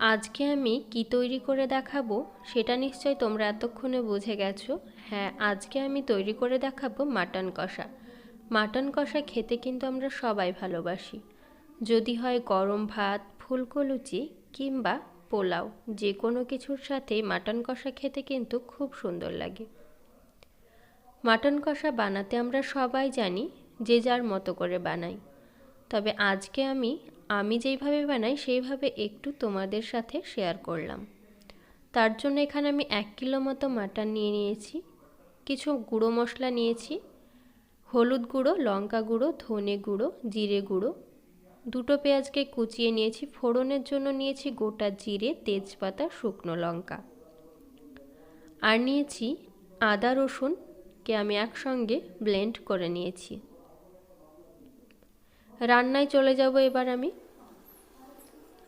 আজকে আমি কি তৈরি করে দেখাবো সেটা নিশ্চয় তোমরা এতক্ষণে বুঝে গেছো। হ্যাঁ আজকে আমি তৈরি করে দেখাবো মাটন কষা। মাটন কষা খেতে কিন্তু আমরা সবাই ভালোবাসি। যদি হয় গরম ভাত ফুলকো লুচি কিংবা পোলাও যে কোনো কিছুর সাথেই মাটন কষা খেতে কিন্তু খুব সুন্দর লাগে। মাটন কষা বানাতে আমরা সবাই জানি যে যার মতো করে বানাই। তবে আজকে আমি আমি যেইভাবে বানাই, সেইভাবে একটু তোমাদের সাথে শেয়ার করলাম। তার জন্য এখানে আমি এক কিলো মতো মাটন নিয়ে নিয়েছি, কিছু গুঁড়ো মশলা নিয়েছি, হলুদ গুঁড়ো, লঙ্কা গুঁড়ো, ধনে গুঁড়ো, জিরে গুঁড়ো। দুটো পেঁয়াজকে কুচিয়ে নিয়েছি, ফোড়নের জন্য নিয়েছি গোটা জিরে, তেজপাতা, শুকনো লঙ্কা। আর নিয়েছি আদা, রসুনকে আমি একসঙ্গে ব্লেন্ড করে নিয়েছি। রান্নায় চলে যাব এবার আমি।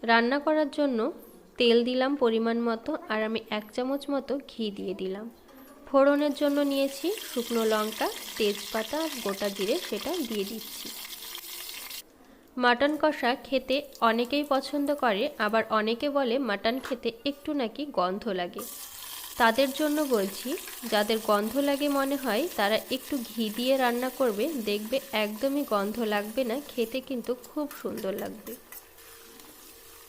রান্না করার জন্য তেল দিলাম পরিমাণ মতো আর আমি এক চামচ মতো ঘি দিয়ে দিলাম। ফোড়নের জন্য নিয়েছি শুকনো লঙ্কা, তেজপাতা আর গোটা জিরে সেটা দিয়ে দিচ্ছি। মাটন কষা খেতে অনেকেই পছন্দ করে, আবার অনেকে বলে মাটন খেতে একটু নাকি গন্ধ লাগে। তাদের জন্য বলছি, যাদের গন্ধ লাগে মনে হয় তারা একটু ঘি দিয়ে রান্না করবে, দেখবে একদমই গন্ধ লাগবে না, খেতে কিন্তু খুব সুন্দর লাগবে।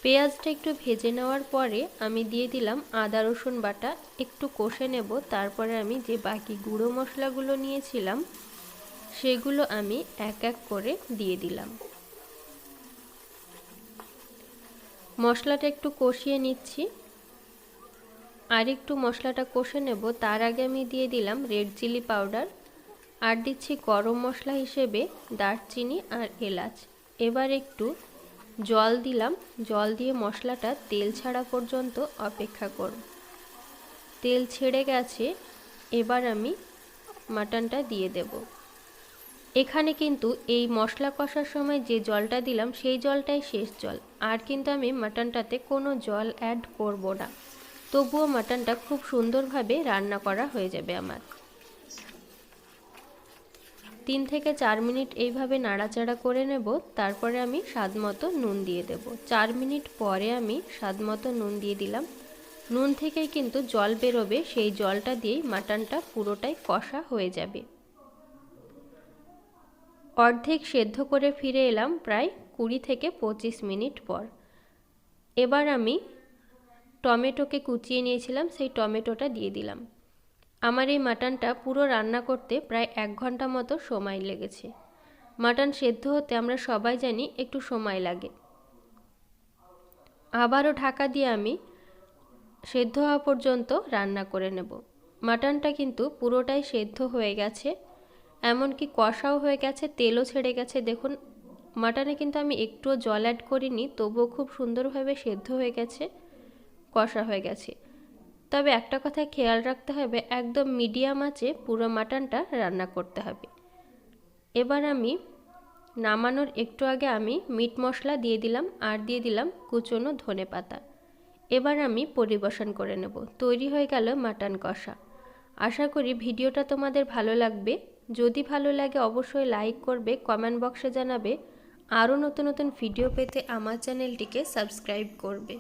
পেঁয়াজটা একটু ভেজে নেওয়ার পরে আমি দিয়ে দিলাম আদা, রসুন বাটা। একটু কষে নেব, তারপরে আমি যে বাকি গুঁড়ো মশলাগুলো নিয়েছিলাম, সেগুলো আমি এক এক করে দিয়ে দিলাম। মশলাটা একটু কষিয়ে নিচ্ছি। আর একটু মশলাটা কষে নেব, তার আগে আমি দিয়ে দিলাম রেড চিলি পাউডার। আর দিচ্ছি গরম মশলা হিসেবে দারচিনি আর এলাচ। এবার একটু জল দিলাম। জল দিয়ে মশলাটা তেল ছাড়া পর্যন্ত অপেক্ষা করব। তেল ছেড়ে গেছে, এবার আমি মাটনটা দিয়ে দেব। এখানে কিন্তু এই মশলা কষার সময় যে জলটা দিলাম, সেই জলটাই শেষ জল। আর কিন্তু আমি মাটনটাতে কোনো জল অ্যাড করব না। তবুও মাটনটা খুব সুন্দরভাবে রান্না করা হয়ে যাবে আমার। তিন থেকে চার মিনিট এইভাবে নাড়াচাড়া করে নেব, তারপরে আমি স্বাদ মতো নুন দিয়ে দেব। চার মিনিট পরে আমি স্বাদ মতো নুন দিয়ে দিলাম। নুন থেকেই কিন্তু জল বেরোবে, সেই জলটা দিয়েই মাটনটা পুরোটাই কষা হয়ে যাবে। অর্ধেক সেদ্ধ করে ফিরে এলাম প্রায় কুড়ি থেকে পঁচিশ মিনিট পর। এবার আমি টমেটোকে কুচিয়ে নিয়েছিলাম, সেই টমেটোটা দিয়ে দিলাম। আমার এই মাটনটা পুরো রান্না করতে প্রায় এক ঘণ্টা মতো সময় লেগেছে। মাটন সেদ্ধ হতে আমরা সবাই জানি একটু সময় লাগে। আবারও ঢাকা দিয়ে আমি সেদ্ধ হওয়া পর্যন্ত রান্না করে নেব। মাটনটা কিন্তু পুরোটাই সেদ্ধ হয়ে গেছে, এমনকি কষাও হয়ে গেছে, তেলও ছেড়ে গেছে। দেখুন, মাটনে কিন্তু আমি একটুও জল অ্যাড করিনি, তবুও খুব সুন্দরভাবে সেদ্ধ হয়ে গেছে, কষা হয়ে গেছে। তবে একটা কথা খেয়াল রাখতে হবে, একদম মিডিয়াম আঁচে পুরো মাটনটা রান্না করতে হবে। এবার আমি নামানোর একটু আগে আমি মিট মশলা দিয়ে দিলাম, আর দিয়ে দিলাম কুচনো ধনে পাতা। এবার আমি পরিবেশন করে নেব। তৈরি হয়ে গেল মাটন কষা। আশা করি ভিডিওটা তোমাদের ভালো লাগবে। যদি ভালো লাগে অবশ্যই লাইক করবে, কমেন্ট বক্সে জানাবে। আরও নতুন নতুন ভিডিও পেতে আমার চ্যানেলটিকে সাবস্ক্রাইব করবে।